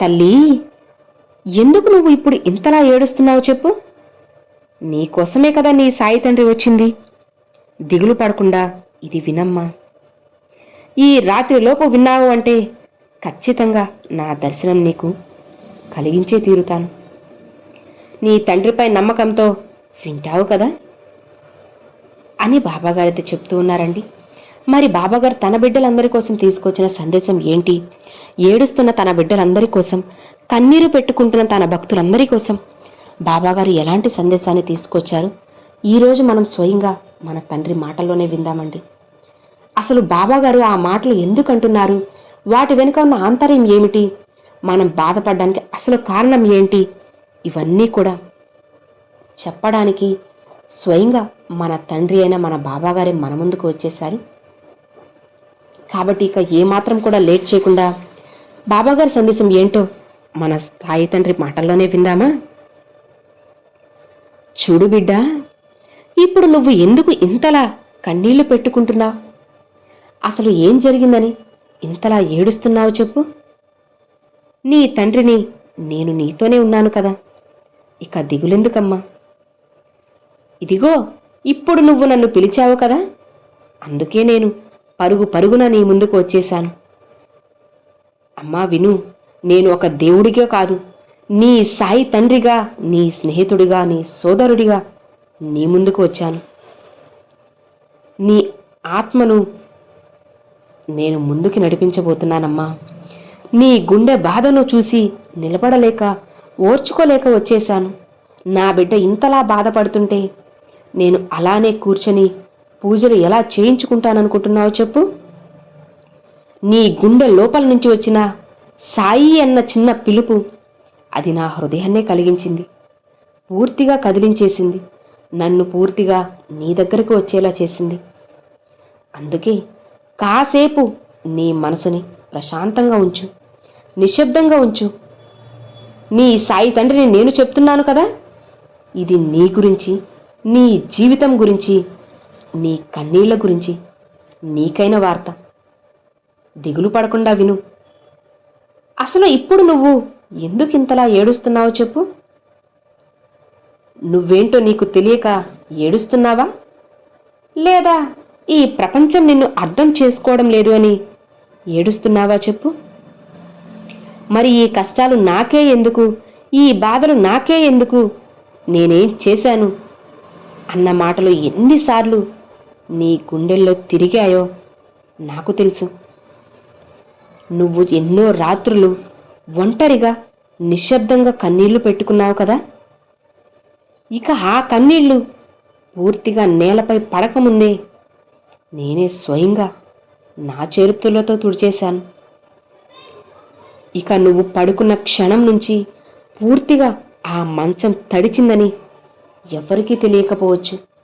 తల్లి ఎందుకు నువ్వు ఇప్పుడు ఇంతలా ఏడుస్తున్నావు చెప్పు? నీకోసమే కదా నీ సాయి తండ్రి వచ్చింది. దిగులు పడకుండా ఇది వినమ్మా. ఈ రాత్రిలోపు విన్నావు అంటే ఖచ్చితంగా నా దర్శనం నీకు కలిగించే తీరుతాను. నీ తండ్రిపై నమ్మకంతో వింటావు కదా? అని బాబాగారైతే చెప్తూ ఉన్నారండి. మరి బాబాగారు తన బిడ్డలందరి కోసం తీసుకొచ్చిన సందేశం ఏంటి? ఏడుస్తున్న తన బిడ్డలందరి కోసం కన్నీరు పెట్టుకుంటున్న తన భక్తులందరి కోసం బాబాగారు ఎలాంటి సందేశాన్ని తీసుకొచ్చారు? ఈరోజు మనం స్వయంగా మన తండ్రి మాటల్లోనే విందామండి. అసలు బాబాగారు ఆ మాటలు ఎందుకు అంటున్నారు వాటి వెనుక ఉన్న ఆంతర్యం ఏమిటి? మనం బాధపడడానికి అసలు కారణం ఏంటి? ఇవన్నీ కూడా చెప్పడానికి స్వయంగా మన తండ్రి అయిన మన బాబాగారే మన ముందుకు వచ్చేసారు కాబట్టి ఇక ఏమాత్రం కూడా లేట్ చేయకుండా బాబాగారి సందేశం ఏంటో మన స్థాయి తండ్రి మాటల్లోనే విందామా? చూడు బిడ్డ ఇప్పుడు నువ్వు ఎందుకు ఇంతలా కన్నీళ్ళు పెట్టుకుంటున్నావు? అసలు ఏం జరిగిందని ఇంతలా ఏడుస్తున్నావు చెప్పు. నీ తండ్రిని నేను నీతోనే ఉన్నాను కదా. ఇక దిగులెందుకమ్మా? ఇదిగో ఇప్పుడు నువ్వు నన్ను పిలిచావు కదా. అందుకే నేను పరుగు పరుగున నీ ముందుకు వచ్చేశాను. అమ్మా విను నేను ఒక దేవుడిగా కాదు. నీ సాయి తండ్రిగా నీ స్నేహితుడిగా నీ సోదరుడిగా నీ ముందుకు వచ్చాను. నీ ఆత్మను నేను ముందుకి నడిపించబోతున్నానమ్మా. నీ గుండె బాధను చూసి నిలబడలేక ఓర్చుకోలేక వచ్చేశాను. నా బిడ్డ ఇంతలా బాధపడుతుంటే నేను అలానే కూర్చొని పూజలు ఎలా చేయించుకుంటాననుకుంటున్నావు చెప్పు. నీ గుండె లోపల నుంచి వచ్చిన సాయి అన్న చిన్న పిలుపు అది నా హృదయాన్నే కలిగించింది. పూర్తిగా కదిలించేసింది. నన్ను పూర్తిగా నీ దగ్గరకు వచ్చేలా చేసింది. అందుకే కాసేపు నీ మనసుని ప్రశాంతంగా ఉంచు. నిశ్శబ్దంగా ఉంచు. నీ సాయి తండ్రిని నేను చెప్తున్నాను కదా? ఇది నీ గురించి నీ జీవితం గురించి నీ కన్నీళ్ళ గురించి నీకైన వార్త. దిగులు పడకుండా విను. అసలు ఇప్పుడు నువ్వు ఎందుకు ఇంతలా ఏడుస్తున్నావో చెప్పు. నువ్వేంటో నీకు తెలియక ఏడుస్తున్నావా? లేదా ఈ ప్రపంచం నిన్ను అర్థం చేసుకోవడం లేదు అని ఏడుస్తున్నావా చెప్పు. మరి ఈ కష్టాలు నాకే ఎందుకు? ఈ బాధలు నాకే ఎందుకు? నేనేం చేశాను? అన్న మాటలు ఎన్నిసార్లు నీ గుండెల్లో తిరిగాయో నాకు తెలుసు. నువ్వు ఎన్నో రాత్రులు ఒంటరిగా నిశ్శబ్దంగా కన్నీళ్ళు పెట్టుకున్నావు కదా? ఇక ఆ కన్నీళ్ళు పూర్తిగా నేలపై పడకముందే నేనే స్వయంగా నా చేరుతులతో తుడిచేశాను. ఇక నువ్వు పడుకున్న క్షణం నుంచి పూర్తిగా ఆ మంచం తడిచిందని ఎవరికీ తెలియకపోవచ్చు.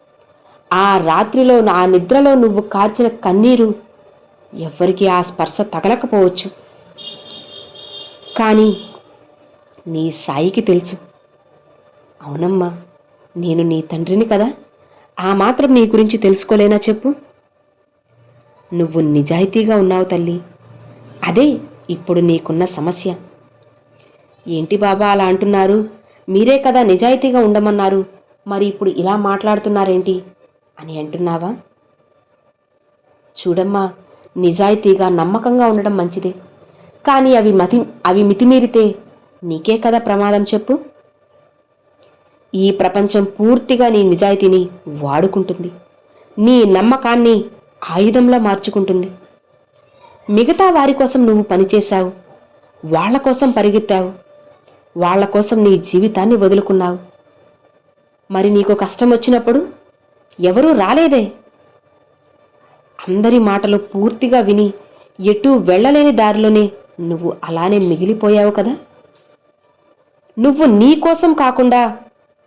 ఆ రాత్రిలో ఆ నిద్రలో నువ్వు కార్చిన కన్నీరు ఎవ్వరికీ ఆ స్పర్శ తగలకపోవచ్చు. కానీ నీ సాయికి తెలుసు. అవునమ్మా నేను నీ తండ్రిని కదా. ఆ మాత్రం నీ గురించి తెలుసుకోలేనా చెప్పు. నువ్వు నిజాయితీగా ఉన్నావు తల్లి. అదే ఇప్పుడు నీకున్న సమస్య. ఏంటి బాబా అలా అంటున్నారు? మీరే కదా నిజాయితీగా ఉండమన్నారు. మరి ఇప్పుడు ఇలా మాట్లాడుతున్నారేంటి? అని అంటున్నావా? చూడమ్మా నిజాయితీగా నమ్మకంగా ఉండడం మంచిదే. కానీ అవి మతి అవి మితిమీరితే నీకే కదా ప్రమాదం చెప్పు? ఈ ప్రపంచం పూర్తిగా నీ నిజాయితీని వాడుకుంటుంది. నీ నమ్మకాన్ని ఆయుధంలా మార్చుకుంటుంది. మిగతా వారి కోసం నువ్వు పనిచేశావు. వాళ్ళ కోసం పరిగెత్తావు. వాళ్ళ కోసం నీ జీవితాన్ని వదులుకున్నావు. మరి నీకు కష్టం వచ్చినప్పుడు ఎవరూ రాలేదే. అందరి మాటలు పూర్తిగా విని ఎటూ వెళ్ళలేని దారిలోనే నువ్వు అలానే మిగిలిపోయావు కదా. నువ్వు నీ కోసం కాకుండా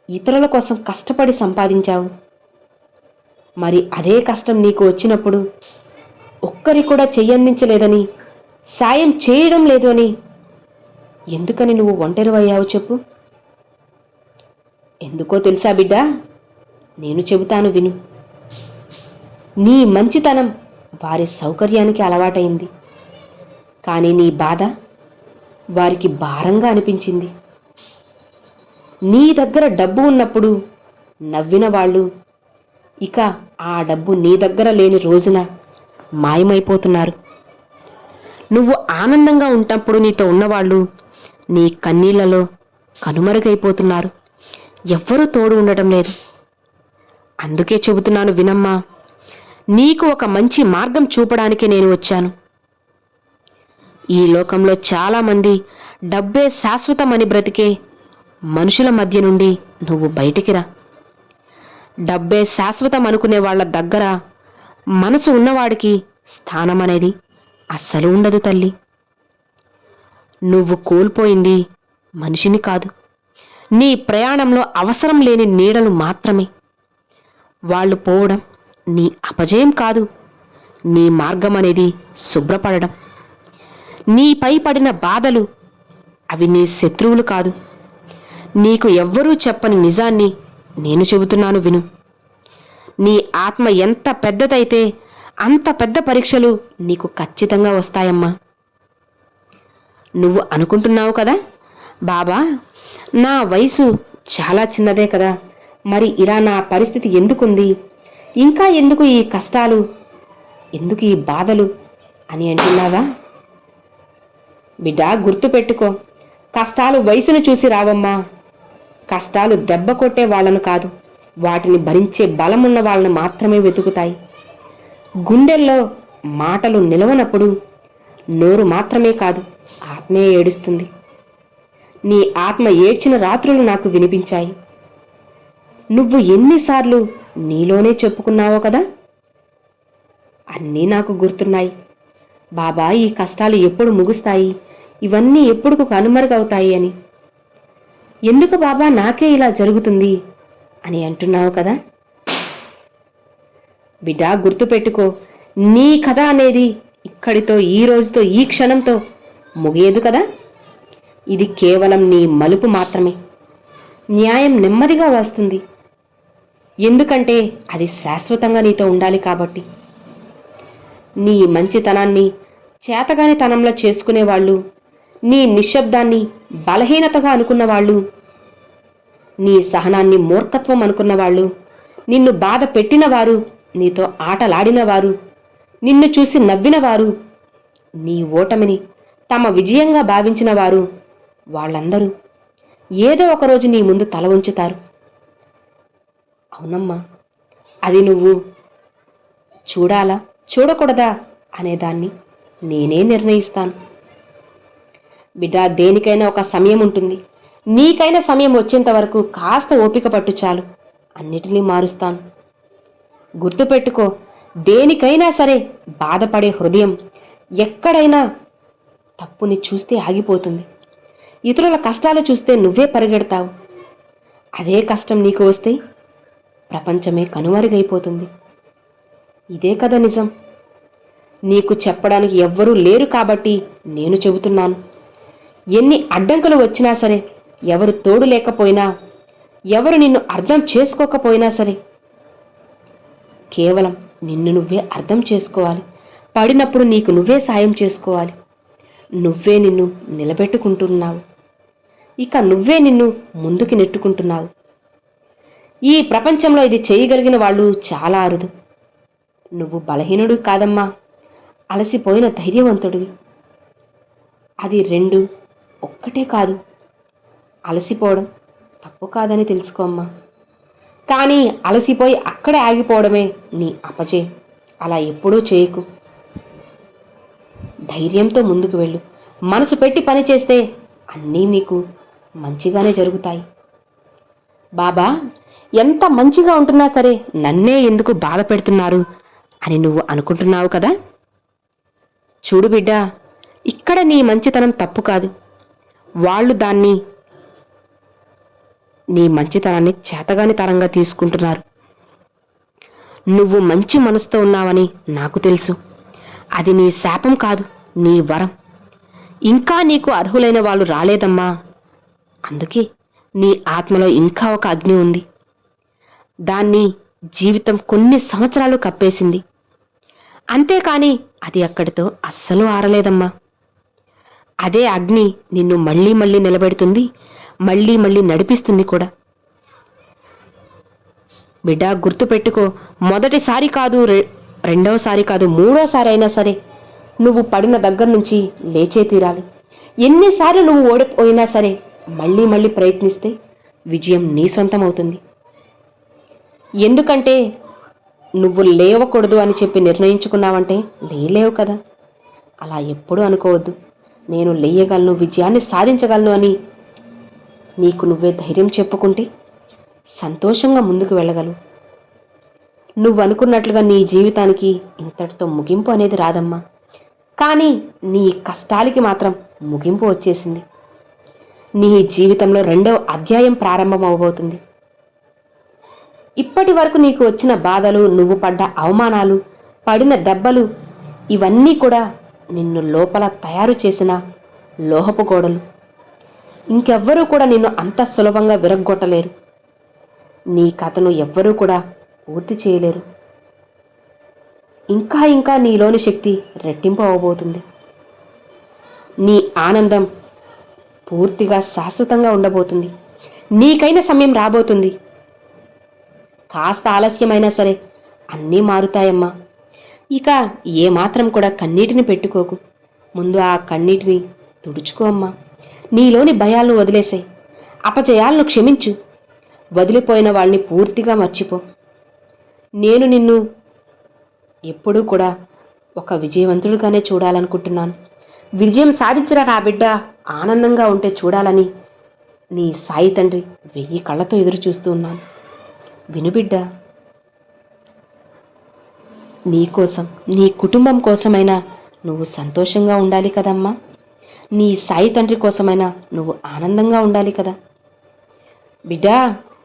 ఇతరుల కోసం కష్టపడి సంపాదించావు. మరి అదే కష్టం నీకు వచ్చినప్పుడు ఒక్కరి కూడా చెయ్యందించలేదని సాయం చేయడం లేదు అని ఎందుకని నువ్వు ఒంటరివయ్యావు చెప్పు? ఎందుకో తెలుసా బిడ్డా? నేను చెబుతాను విను. నీ మంచితనం వారి సౌకర్యానికి అలవాటైంది. కానీ నీ బాధ వారికి భారంగా అనిపించింది. నీ దగ్గర డబ్బు ఉన్నప్పుడు నవ్విన వాళ్ళు ఇక ఆ డబ్బు నీ దగ్గర లేని రోజున మాయమైపోతున్నారు. నువ్వు ఆనందంగా ఉన్నప్పుడు నీతో ఉన్నవాళ్ళు నీ కన్నీళ్ళలో కనుమరుగైపోతున్నారు. ఎవ్వరూ తోడు ఉండటం లేదు. అందుకే చెబుతున్నాను వినమ్మా నీకు ఒక మంచి మార్గం చూపడానికి నేను వచ్చాను. ఈ లోకంలో చాలామంది డబ్బే శాశ్వతమని బ్రతికే మనుషుల మధ్య నుండి నువ్వు బయటికి రా. డబ్బే శాశ్వతం అనుకునే వాళ్ళ దగ్గర మనసు ఉన్నవాడికి స్థానం అనేది అస్సలు ఉండదు తల్లి. నువ్వు కోల్పోయింది మనిషిని కాదు. నీ ప్రయాణంలో అవసరం లేని నీడలు మాత్రమే. వాళ్ళు పోవడం నీ అపజయం కాదు. నీ మార్గం అనేది శుభ్రపడడం. నీపై పడిన బాధలు అవి నీ శత్రువులు కాదు. నీకు ఎవ్వరూ చెప్పని నిజాన్ని నేను చెబుతున్నాను విను. నీ ఆత్మ ఎంత పెద్దదైతే అంత పెద్ద పరీక్షలు నీకు ఖచ్చితంగా వస్తాయమ్మా. నువ్వు అనుకుంటున్నావు కదా? బాబా నా వయసు చాలా చిన్నదే కదా. మరి ఇలా నా పరిస్థితి ఎందుకుంది? ఇంకా ఎందుకు ఈ కష్టాలు? ఎందుకు ఈ బాధలు? అని అంటున్నావా? బిడ్డ గుర్తుపెట్టుకో. కష్టాలు వయసును చూసి రావమ్మా. కష్టాలు దెబ్బ కొట్టే వాళ్ళను కాదు వాటిని భరించే బలమున్న వాళ్ళను మాత్రమే వెతుకుతాయి. గుండెల్లో మాటలు నిలవనప్పుడు నోరు మాత్రమే కాదు ఆత్మే ఏడుస్తుంది. నీ ఆత్మ ఏడ్చిన రాత్రులు నాకు వినిపించాయి. నువ్వు ఎన్నిసార్లు నీలోనే చెప్పుకున్నావో కదా? అన్నీ నాకు గుర్తున్నాయి. బాబా ఈ కష్టాలు ఎప్పుడు ముగుస్తాయి? ఇవన్నీ ఎప్పుడు కనుమరుగవుతాయి అని. ఎందుకు బాబా నాకే ఇలా జరుగుతుంది అని అంటున్నావు కదా? బిడ్డ గుర్తుపెట్టుకో నీ కథ అనేది ఇక్కడితో ఈ రోజుతో ఈ క్షణంతో ముగియదు కదా? ఇది కేవలం నీ మలుపు మాత్రమే. న్యాయం నెమ్మదిగా వస్తుంది. ఎందుకంటే అది శాశ్వతంగా నీతో ఉండాలి కాబట్టి. నీ మంచితనాన్ని చేతగాని తనంలో చేసుకునేవాళ్ళు నీ నిశ్శబ్దాన్ని బలహీనతగా అనుకున్న వాళ్ళు నీ సహనాన్ని మూర్ఖత్వం అనుకున్న వాళ్ళు నిన్ను బాధ పెట్టినవారు నీతో ఆటలాడినవారు నిన్ను చూసి నవ్వినవారు నీ ఓటమిని తమ విజయంగా భావించినవారు వాళ్ళందరూ ఏదో ఒకరోజు నీ ముందు తల ఉంచుతారు అవునమ్మా. అది నువ్వు చూడాలా? చూడకూడదా? అనేదాన్ని నేనే నిర్ణయిస్తాను. బిడ్డ దేనికైనా ఒక సమయం ఉంటుంది. నీకైనా సమయం వచ్చేంత వరకు కాస్త ఓపిక పట్టు చాలు. అన్నిటినీ మారుస్తాను. గుర్తుపెట్టుకో దేనికైనా సరే బాధపడే హృదయం ఎక్కడైనా తప్పుని చూస్తే ఆగిపోతుంది. ఇతరుల కష్టాలు చూస్తే నువ్వే పరిగెడతావు. అదే కష్టం నీకు వస్తే ప్రపంచమే కనుమరుగైపోతుంది. ఇదే కదా నిజం. నీకు చెప్పడానికి ఎవ్వరూ లేరు కాబట్టి నేను చెబుతున్నాను. ఎన్ని అడ్డంకులు వచ్చినా సరే ఎవరు తోడు లేకపోయినా ఎవరు నిన్ను అర్థం చేసుకోకపోయినా సరే కేవలం నిన్ను నువ్వే అర్థం చేసుకోవాలి. పడినప్పుడు నీకు నువ్వే సాయం చేసుకోవాలి. నువ్వే నిన్ను నిలబెట్టుకుంటున్నావు. ఇక నువ్వే నిన్ను ముందుకు నెట్టుకుంటున్నావు. ఈ ప్రపంచంలో ఇది చేయగలిగిన వాళ్ళు చాలా అరుదు. నువ్వు బలహీనుడు కాదమ్మా. అలసిపోయిన ధైర్యవంతుడివి. అది రెండు ఒక్కటే కాదు. అలసిపోవడం తప్పు కాదని తెలుసుకోమ్మా కానీ అలసిపోయి అక్కడే ఆగిపోవడమే నీ అపజే అలా ఎప్పుడూ చేయకు. ధైర్యంతో ముందుకు వెళ్ళు. మనసు పెట్టి పని చేస్తే అన్నీ నీకు మంచిగానే జరుగుతాయి. బాబా ఎంత మంచిగా ఉంటున్నా సరే నన్నే ఎందుకు బాధ పెడుతున్నారు అని నువ్వు అనుకుంటున్నావు కదా? చూడు బిడ్డా ఇక్కడ నీ మంచితనం తప్పు కాదు. వాళ్ళు దాన్ని నీ మంచితనాన్ని చేతగాని తరంగా తీసుకుంటున్నారు. నువ్వు మంచి మనసుతో ఉన్నావని నాకు తెలుసు. అది నీ శాపం కాదు నీ వరం. ఇంకా నీకు అర్హులైన వాళ్ళు రాలేదమ్మా. అందుకే నీ ఆత్మలో ఇంకా ఒక అగ్ని ఉంది. దాన్ని జీవితం కొన్ని సంవత్సరాలు కప్పేసింది. అంతేకాని అది అక్కడితో అస్సలు ఆరలేదమ్మా. అదే అగ్ని నిన్ను మళ్ళీ మళ్ళీ నిలబెడుతుంది మళ్ళీ మళ్ళీ నడిపిస్తుంది కూడా. బిడ్డ గుర్తుపెట్టుకో మొదటిసారి కాదు రె- రెండవసారి కాదు మూడోసారి అయినా సరే నువ్వు పడిన దగ్గర నుంచి లేచే తీరాలి. ఎన్నిసార్లు నువ్వు ఓడిపోయినా సరే మళ్ళీ మళ్ళీ ప్రయత్నిస్తే విజయం నీ సొంతం అవుతుంది ఎందుకంటే నువ్వు లేవకూడదు అని చెప్పి నిర్ణయించుకున్నావంటే లేలేవు కదా. అలా ఎప్పుడూ అనుకోవద్దు. నేను లేయగలను విజయాన్ని సాధించగలను అని నీకు నువ్వే ధైర్యం చెప్పుకుంటే సంతోషంగా ముందుకు వెళ్ళగలవు. నువ్వు అనుకున్నట్లుగా నీ జీవితానికి ఇంతటితో ముగింపు అనేది రాదమ్మా. కానీ నీ కష్టాలకి మాత్రం ముగింపు వచ్చేసింది. నీ జీవితంలో రెండవ అధ్యాయం ప్రారంభం అవబోతుంది ఇప్పటి వరకు నీకు వచ్చిన బాధలు నువ్వు పడ్డ అవమానాలు పడిన దెబ్బలు ఇవన్నీ కూడా నిన్ను లోపల తయారు చేసిన లోహపు గోడలు. ఇంకెవ్వరూ కూడా నిన్ను అంత సులభంగా విరగ్గొట్టలేరు. నీ కథను ఎవ్వరూ కూడా పూర్తి చేయలేరు. ఇంకా ఇంకా నీలోని శక్తి రెట్టింపు అవబోతుంది. నీ ఆనందం పూర్తిగా శాశ్వతంగా ఉండబోతుంది. నీకైన సమయం రాబోతుంది. కాస్త ఆలస్యమైనా సరే అన్నీ మారుతాయమ్మా. ఇక ఏమాత్రం కూడా కన్నీటిని పెట్టుకోకు. ముందు ఆ కన్నీటిని తుడుచుకో అమ్మా. నీలోని భయాలను వదిలేసాయి. అపజయాలను క్షమించు. వదిలిపోయిన వాళ్ళని పూర్తిగా మర్చిపో. నేను నిన్ను ఎప్పుడూ కూడా ఒక విజయవంతుడిగానే చూడాలనుకుంటున్నాను. విజయం సాధించిన నా బిడ్డ? ఆనందంగా ఉంటే చూడాలని నీ సాయి తండ్రి వెయ్యి కళ్ళతో ఎదురు చూస్తూ ఉన్నాను. వినుబిడ్డ నీ కోసం నీ కుటుంబం కోసమైనా నువ్వు సంతోషంగా ఉండాలి కదమ్మా. నీ సాయి తండ్రి కోసమైనా నువ్వు ఆనందంగా ఉండాలి కదా. బిడ్డా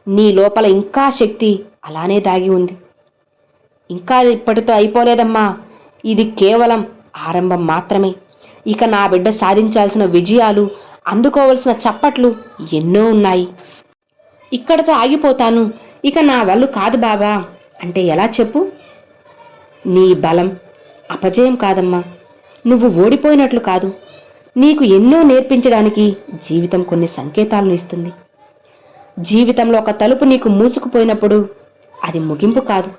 నీ లోపల ఇంకా శక్తి అలానే దాగి ఉంది. ఇంకా ఇప్పటితో అయిపోలేదమ్మా. ఇది కేవలం ఆరంభం మాత్రమే. ఇక నా బిడ్డ సాధించాల్సిన విజయాలు అందుకోవలసిన చప్పట్లు ఎన్నో ఉన్నాయి. ఇక్కడతో ఆగిపోతాను. ఇక నా వల్లు కాదు బాబా అంటే ఎలా చెప్పు? నీ బలం అపజయం కాదమ్మా. నువ్వు ఓడిపోయినట్లు కాదు. నీకు ఎన్నో నేర్పించడానికి జీవితం కొన్ని సంకేతాలను ఇస్తుంది. జీవితంలో ఒక తలుపు నీకు మూసుకుపోయినప్పుడు అది ముగింపు కాదు.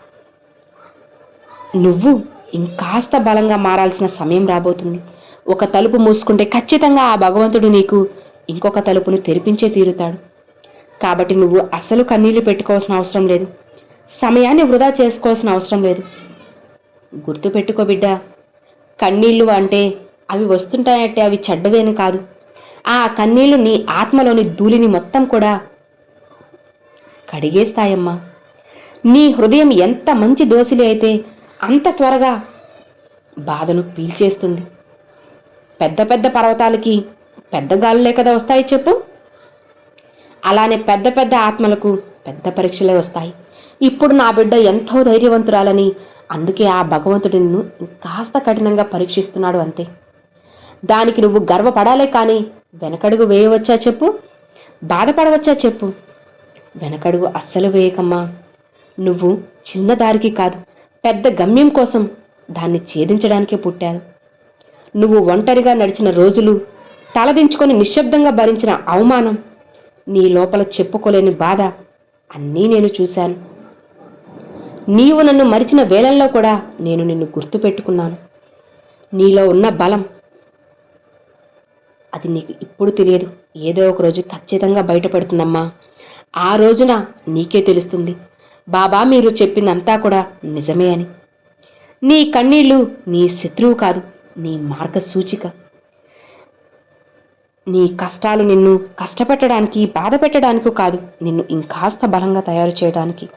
నువ్వు ఇంకాస్త బలంగా మారాల్సిన సమయం రాబోతుంది. ఒక తలుపు మూసుకుంటే ఖచ్చితంగా ఆ భగవంతుడు నీకు ఇంకొక తలుపును తెరిపించే తీరుతాడు. కాబట్టి నువ్వు అస్సలు కన్నీళ్ళు పెట్టుకోవాల్సిన అవసరం లేదు. సమయాన్ని వృధా చేసుకోవాల్సిన అవసరం లేదు. గుర్తు పెట్టుకో బిడ్డ. కన్నీళ్ళు అంటే అవి వస్తుంటాయంటే అవి చెడ్డవేని కాదు. ఆ కన్నీళ్ళు నీ ఆత్మలోని ధూళిని మొత్తం కూడా కడిగేస్తాయమ్మా. నీ హృదయం ఎంత మంచి దోసిలి అయితే అంత త్వరగా బాధను పీల్చేస్తుంది. పెద్ద పెద్ద పర్వతాలకి పెద్ద గాలులే కదా వస్తాయి చెప్పు. అలానే పెద్ద పెద్ద ఆత్మలకు పెద్ద పరీక్షలే వస్తాయి. ఇప్పుడు నా బిడ్డ ఎంతో ధైర్యవంతురాలని అందుకే ఆ భగవంతుడి నిన్ను కాస్త కఠినంగా పరీక్షిస్తున్నాడు అంతే. దానికి నువ్వు గర్వపడాలే కానీ వెనకడుగు వేయవచ్చా చెప్పు? బాధపడవచ్చా చెప్పు? వెనకడుగు అస్సలు వేయకమ్మా. నువ్వు చిన్న దారికి కాదు పెద్ద గమ్యం కోసం దాన్ని ఛేదించడానికే పుట్టారు నువ్వు ఒంటరిగా నడిచిన రోజులు తలదించుకొని నిశ్శబ్దంగా భరించిన అవమానం నీ లోపల చెప్పుకోలేని బాధ అన్నీ నేను చూశాను. నీవు నన్ను మరిచిన వేళల్లో కూడా నేను నిన్ను గుర్తుపెట్టుకున్నాను. నీలో ఉన్న బలం అది నీకు ఇప్పుడు తెలియదు. ఏదో ఒక రోజు ఖచ్చితంగా బయటపడుతుందమ్మా. ఆ రోజున నీకే తెలుస్తుంది. బాబా మీరు చెప్పిందంతా కూడా నిజమే అని. నీ కన్నీళ్ళు నీ శత్రువు కాదు నీ మార్గ సూచిక నీ కష్టాలు నిన్ను కష్టపెట్టడానికి బాధ పెట్టడానికి కాదు నిన్ను ఇంకాస్త బలంగా తయారు చేయడానికి.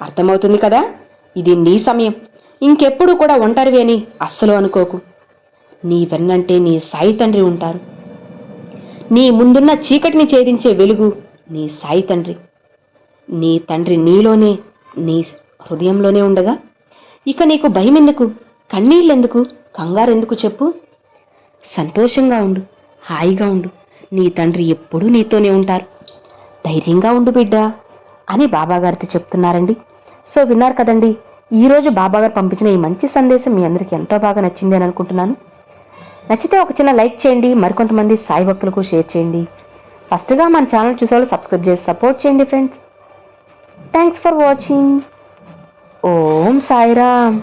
అర్థమవుతుంది కదా? ఇది నీ సమయం. ఇంకెప్పుడు కూడా ఒంటరివి అని అస్సలు అనుకోకు. నీ వెన్నంటే నీ సాయి తండ్రి ఉంటారు. నీ ముందున్న చీకటిని ఛేదించే వెలుగు నీ సాయి తండ్రి. నీ తండ్రి నీలోనే నీ హృదయంలోనే ఉండగా ఇక నీకు భయం ఎందుకు కన్నీళ్ళెందుకు? కంగారెందుకు చెప్పు? సంతోషంగా ఉండు. హాయిగా ఉండు. నీ తండ్రి ఎప్పుడూ నీతోనే ఉంటారు. ధైర్యంగా ఉండు బిడ్డా అని బాబాగారితో చెప్తున్నారండి. సో విన్నారు కదండి ఈరోజు బాబాగారు పంపించిన ఈ మంచి సందేశం మీ అందరికీ ఎంతో బాగా నచ్చింది అని అనుకుంటున్నాను. నచ్చితే ఒక చిన్న లైక్ చేయండి మరికొంతమంది సాయి భక్తులకు షేర్ చేయండి. ఫస్ట్గా మన ఛానల్ చూసేవాళ్ళు సబ్స్క్రైబ్ చేసి సపోర్ట్ చేయండి friends. Thanks for watching. Om Sairam.